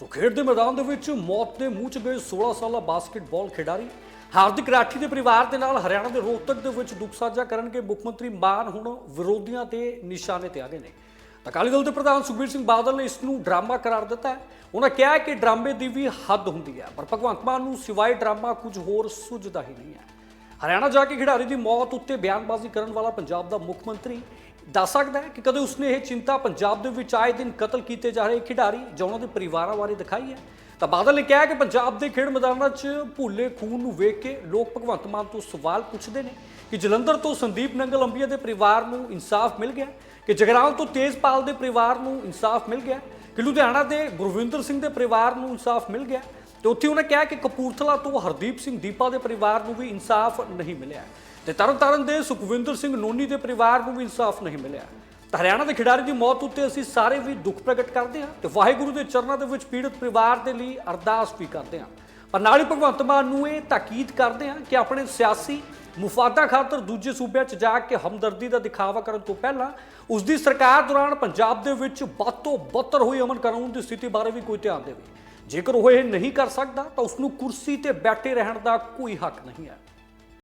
ਸੋ ਖੇਡ ਦੇ ਮੈਦਾਨ ਦੇ ਵਿੱਚ ਮੌਤ ਦੇ ਮੂੰਹ 'ਚ ਗਏ 16 ਸਾਲਾ ਬਾਸਕਟਬਾਲ ਖਿਡਾਰੀ। ਹਾਰਦਿਕ ਰਾਠੀ ਦੇ ਪਰਿਵਾਰ ਦੇ ਨਾਲ ਹਰਿਆਣਾ ਦੇ ਰੋਹਤਕ ਦੇ ਵਿੱਚ ਦੁੱਖ ਸਾਂਝਾ ਕਰਨਗੇ ਮੁੱਖ ਮੰਤਰੀ ਮਾਨ। ਹੁਣ ਵਿਰੋਧੀਆਂ ਤੇ ਨਿਸ਼ਾਨੇ ਤੇ ਆ ਗਏ ਨੇ। ਅਕਾਲੀ ਦਲ ਦੇ ਪ੍ਰਧਾਨ ਸੁਖਬੀਰ ਸਿੰਘ ਬਾਦਲ ਨੇ ਇਸ ਨੂੰ ਡਰਾਮਾ ਕਰਾਰ ਦਿੱਤਾ ਹੈ। ਉਹਨਾਂ ਕਿਹਾ ਕਿ ਡਰਾਮੇ ਦੀ ਵੀ ਹੱਦ ਹੁੰਦੀ ਹੈ, ਪਰ ਭਗਵੰਤ ਮਾਨ ਨੂੰ ਸਿਵਾਏ ਡਰਾਮਾ ਕੁਝ ਹੋਰ ਸੁਝਦਾ ਹੀ ਨਹੀਂ ਹੈ। ਹਰਿਆਣਾ ਜਾ ਕੇ ਖਿਡਾਰੀ ਦੀ ਮੌਤ ਉੱਤੇ ਬਿਆਨਬਾਜ਼ੀ ਕਰਨ ਵਾਲਾ ਪੰਜਾਬ ਦਾ ਮੁੱਖ ਮੰਤਰੀ ਦੱਸ ਸਕਦਾ ਹੈ ਕਿ ਕਦੇ ਉਸਨੇ ਇਹ ਚਿੰਤਾ ਪੰਜਾਬ ਦੇ ਵਿੱਚ ਆਏ ਦਿਨ ਕਤਲ ਕੀਤੇ ਜਾ ਰਹੇ ਖਿਡਾਰੀ ਜਾਂ ਉਹਨਾਂ ਦੇ ਪਰਿਵਾਰਾਂ ਬਾਰੇ ਦਿਖਾਈ ਹੈ? ਤਾਂ ਬਾਦਲ ਨੇ ਕਿਹਾ ਕਿ ਪੰਜਾਬ ਦੇ ਖੇਡ ਮੈਦਾਨਾਂ 'ਚ ਭੁੱਲੇ ਖੂਨ ਨੂੰ ਵੇਖ ਕੇ ਲੋਕ ਭਗਵੰਤ ਮਾਨ ਤੋਂ ਸਵਾਲ ਪੁੱਛਦੇ ਨੇ ਕਿ ਜਲੰਧਰ ਤੋਂ ਸੰਦੀਪ ਨੰਗਲ ਅੰਬੀਆ ਦੇ ਪਰਿਵਾਰ ਨੂੰ ਇਨਸਾਫ ਮਿਲ ਗਿਆ, ਕਿ ਜਗਰਾਉਂ ਤੋਂ ਤੇਜਪਾਲ ਦੇ ਪਰਿਵਾਰ ਨੂੰ ਇਨਸਾਫ ਮਿਲ ਗਿਆ, ਕਿ ਲੁਧਿਆਣਾ ਦੇ ਗੁਰਵਿੰਦਰ ਸਿੰਘ ਦੇ ਪਰਿਵਾਰ ਨੂੰ ਇਨਸਾਫ ਮਿਲ ਗਿਆ ਤੇ ਉੱਥੇ ਉਹਨੇ ਕਿਹਾ ਕਿ ਕਪੂਰਥਲਾ ਤੋਂ ਹਰਦੀਪ ਸਿੰਘ ਦੀਪਾ ਦੇ ਪਰਿਵਾਰ ਨੂੰ ਵੀ ਇਨਸਾਫ ਨਹੀਂ ਮਿਲਿਆ ਤੇ ਤਰਨਤਾਰਨ ਦੇ ਸੁਖਵਿੰਦਰ ਸਿੰਘ ਨੋਨੀ ਦੇ ਪਰਿਵਾਰ ਨੂੰ ਵੀ ਇਨਸਾਫ ਨਹੀਂ ਮਿਲਿਆ। ਤਾਂ ਹਰਿਆਣਾ ਦੇ ਖਿਡਾਰੀ ਦੀ ਮੌਤ ਉੱਤੇ ਅਸੀਂ ਸਾਰੇ ਵੀ ਦੁੱਖ ਪ੍ਰਗਟ ਕਰਦੇ ਹਾਂ ਤੇ ਵਾਹਿਗੁਰੂ ਦੇ ਚਰਨਾਂ ਦੇ ਵਿੱਚ ਪੀੜਤ ਪਰਿਵਾਰ ਦੇ ਲਈ ਅਰਦਾਸ ਵੀ ਕਰਦੇ ਹਾਂ। ਪਰ ਨਾਲ ਹੀ ਭਗਵੰਤ ਮਾਨ ਨੂੰ ਇਹ ਤਾਕੀਦ ਕਰਦੇ ਹਾਂ ਕਿ ਆਪਣੇ ਸਿਆਸੀ ਮੁਫਾਦਾ ਖਾਤਰ ਦੂਜੇ ਸੂਬਿਆਂ 'ਚ ਜਾ ਕੇ ਹਮਦਰਦੀ ਦਾ ਦਿਖਾਵਾ ਕਰਨ ਤੋਂ ਪਹਿਲਾਂ ਉਸ ਦੀ ਸਰਕਾਰ ਦੌਰਾਨ ਪੰਜਾਬ ਦੇ ਵਿੱਚ ਬਾਤੋਂ ਬੱਤਰ ਹੋਈ ਅਮਨ ਕਾਨੂੰਨ ਦੀ ਸਥਿਤੀ ਬਾਰੇ ਵੀ ਕੋਈ ਧਿਆਨ ਦੇਵੇ। ਜੇਕਰ ਉਹ ਇਹ ਨਹੀਂ ਕਰ ਸਕਦਾ ਤਾਂ ਉਸ ਨੂੰ ਕੁਰਸੀ ਤੇ ਬੈਠੇ ਰਹਿਣ ਦਾ ਕੋਈ ਹੱਕ ਨਹੀਂ ਹੈ।